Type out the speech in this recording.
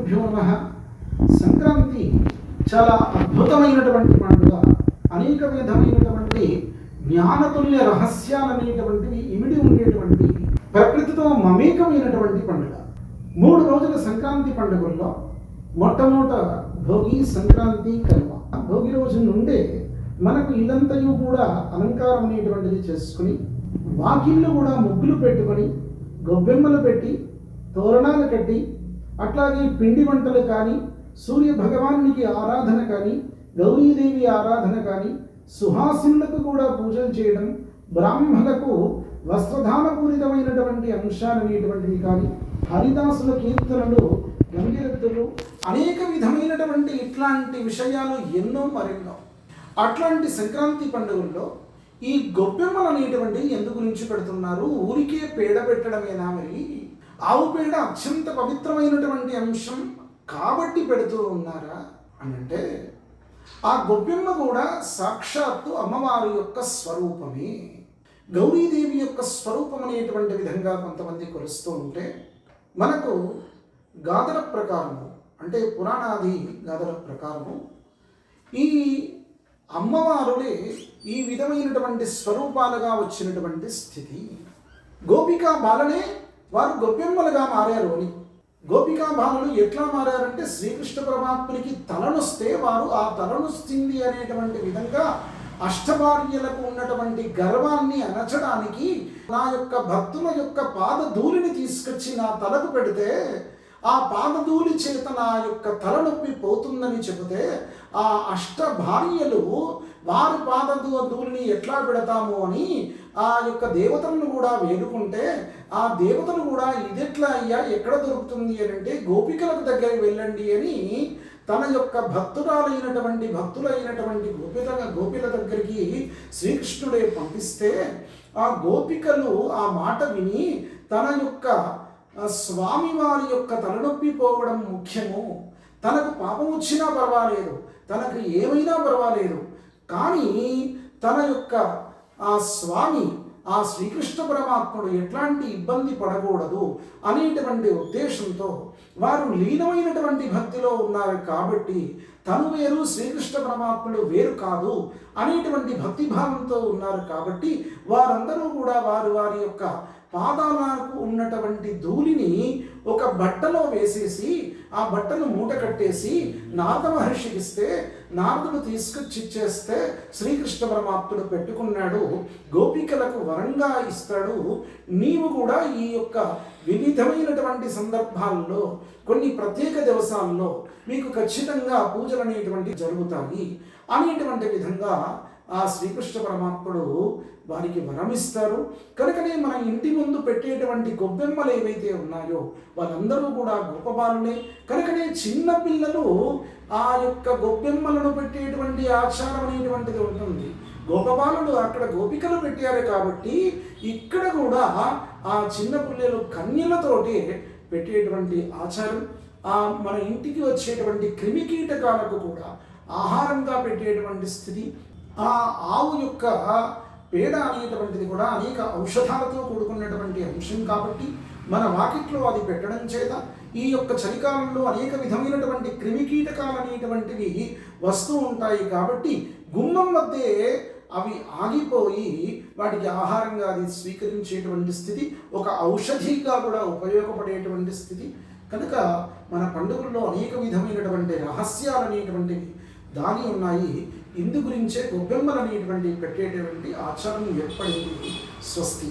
గురుభ్యో నమ. సంక్రాంతి చాలా అద్భుతమైనటువంటి పండుగ. అనేక విధమైనటువంటి జ్ఞానతుల్య రహస్యాలు అనేటువంటివి ఇమిడి ఉండేటువంటి ప్రకృతితో మమేకమైనటువంటి పండుగ. మూడు రోజుల సంక్రాంతి పండుగల్లో మొట్టమొదట భోగి సంక్రాంతి కనుమ. భోగి రోజు నుండే మనకు ఇల్లంతయు కూడా అలంకారం అనేటువంటిది చేసుకుని వాకిళ్ళు కూడా ముగ్గులు పెట్టుకొని గొబ్బెమ్మలు పెట్టి తోరణాలు కట్టి అట్లాగే పిండి వంటలు కానీ సూర్య భగవానునికి ఆరాధన కానీ గౌరీదేవి ఆరాధన కానీ సుహాసినులకు కూడా పూజలు చేయడం బ్రాహ్మణులకు వస్త్రధానపూరితమైనటువంటి అంశాలు అనేటువంటివి కానీ హరిదాసుల కీర్తనలు గంగిరెద్దులు అనేక విధమైనటువంటి ఇట్లాంటి విషయాలు ఎన్నో మరెన్నో. అట్లాంటి సంక్రాంతి పండుగల్లో ఈ గొప్పెమ్మలు అనేటువంటివి ఎందు గురించి పెడుతున్నారు? ఊరికే పేడ పెట్టడమేనా మరి? ఆవు పేడ అత్యంత పవిత్రమైనటువంటి అంశం కాబట్టి పెడుతూ ఉన్నారా అని అంటే ఆ గొబ్బెమ్మ కూడా సాక్షాత్తు అమ్మవారి యొక్క స్వరూపమే. గౌరీదేవి యొక్క స్వరూపం అనేటువంటి విధంగా కొంతమంది కొలుస్తూ ఉంటే మనకు గాథల ప్రకారము అంటే పురాణాది గాథల ప్రకారము ఈ అమ్మవారులే ఈ విధమైనటువంటి స్వరూపాలుగా వచ్చినటువంటి స్థితి. గోపికా బాలనే వారు గొప్పెమ్మలుగా మారారు అని. గోపికా బాలలు ఎట్లా మారారంటే శ్రీకృష్ణ పరమాత్మునికి తలనొస్తే వారు ఆ తలనొస్తుంది అనేటువంటి విధంగా అష్టభార్యలకు ఉన్నటువంటి గర్వాన్ని అనచడానికి నా యొక్క భక్తుల యొక్క పాదధూళిని తీసుకొచ్చి నా తలకు పెడితే ఆ పాదధూళి చేత నా యొక్క తలనొప్పి పోతుందని చెబితే ఆ అష్ట భార్యలు వారి పాదధూ ధూళిని ఎట్లా పెడతాము అని ఆ యొక్క దేవతలను కూడా వేడుకుంటే ఆ దేవతలు కూడా ఇదెట్లా అయ్యా ఎక్కడ దొరుకుతుంది అని అంటే గోపికలకు దగ్గరికి వెళ్ళండి అని తన యొక్క భక్తురాలైనటువంటి భక్తులైనటువంటి గోపిత గోపిల దగ్గరికి శ్రీకృష్ణుడే పంపిస్తే ఆ గోపికలు ఆ మాట విని తన యొక్క స్వామి స్వామివారి యొక్క తలనొప్పి పోవడం ముఖ్యము. తనకు పాపం వచ్చినా పర్వాలేదు. తనకు ఏమైనా పర్వాలేదు. కానీ తన యొక్క ఆ స్వామి ఆ శ్రీకృష్ణ పరమాత్ముడు ఎట్లాంటి ఇబ్బంది పడకూడదు అనేటువంటి ఉద్దేశంతో వారు లీనమైనటువంటి భక్తిలో ఉన్నారు కాబట్టి తను వేరు శ్రీకృష్ణ పరమాత్ముడు వేరు కాదు. అనేటువంటి భక్తిభావంతో ఉన్నారు కాబట్టి వారందరూ కూడా వారు వారి యొక్క పాదాలకు ఉన్నటువంటి ధూళిని ఒక బట్టలో వేసేసి ఆ బట్టను మూట కట్టేసి నారద మహర్షికి ఇస్తే నారదుడు తీసుకొచ్చి ఇచ్చేస్తే శ్రీకృష్ణ పరమాత్ముడు పెట్టుకున్నాడు గోపికలకు వరంగా ఇస్తాడు నీవు కూడా ఈ యొక్క వివిధమైనటువంటి సందర్భాల్లో కొన్ని ప్రత్యేక దివసాల్లో మీకు ఖచ్చితంగా పూజలు అనేటువంటి జరుగుతాయి. అనేటువంటి విధంగా ఆ శ్రీకృష్ణ పరమాత్ముడు వారికి వరమిస్తారు. కనుకనే మన ఇంటి ముందు పెట్టేటువంటి గొబ్బెమ్మలు ఏవైతే ఉన్నాయో వాళ్ళందరూ కూడా గొప్పబాలులే కనుకనే చిన్న పిల్లలు ఆ యొక్క గొబ్బెమ్మలను పెట్టేటువంటి ఆచారం అనేటువంటిది ఉంటుంది. గోపబాలుడు అక్కడ గోపికలు పెట్టారు కాబట్టి ఇక్కడ కూడా ఆ చిన్న పిల్లలు కన్యలతోటి పెట్టేటువంటి ఆచారం ఆ మన ఇంటికి వచ్చేటువంటి క్రిమి కీటకాలకు కూడా ఆహారంగా పెట్టేటువంటి స్థితి ఆ ఆవు యొక్క పేడ అనేటువంటిది కూడా అనేక ఔషధాలతో కూడుకున్నటువంటి అంశం కాబట్టి మన వాకిట్లో అది పెట్టడం చేత ఈ యొక్క చలికాలంలో అనేక విధమైనటువంటి క్రిమికీటకాలు అనేటువంటివి వస్తూ ఉంటాయి కాబట్టి గుమ్మం వద్దే అవి ఆగిపోయి వాటికి ఆహారంగా అది స్వీకరించేటువంటి స్థితి ఒక ఔషధిగా కూడా ఉపయోగపడేటువంటి స్థితి. కనుక మన పండుగల్లో అనేక విధమైనటువంటి రహస్యాలు అనేటువంటివి దాగి ఉన్నాయి. ఇందు గురించే గొబ్బెమ్మలు అనేటువంటి పెట్టేటువంటి ఆచారం ఏర్పడింది. స్వస్తి.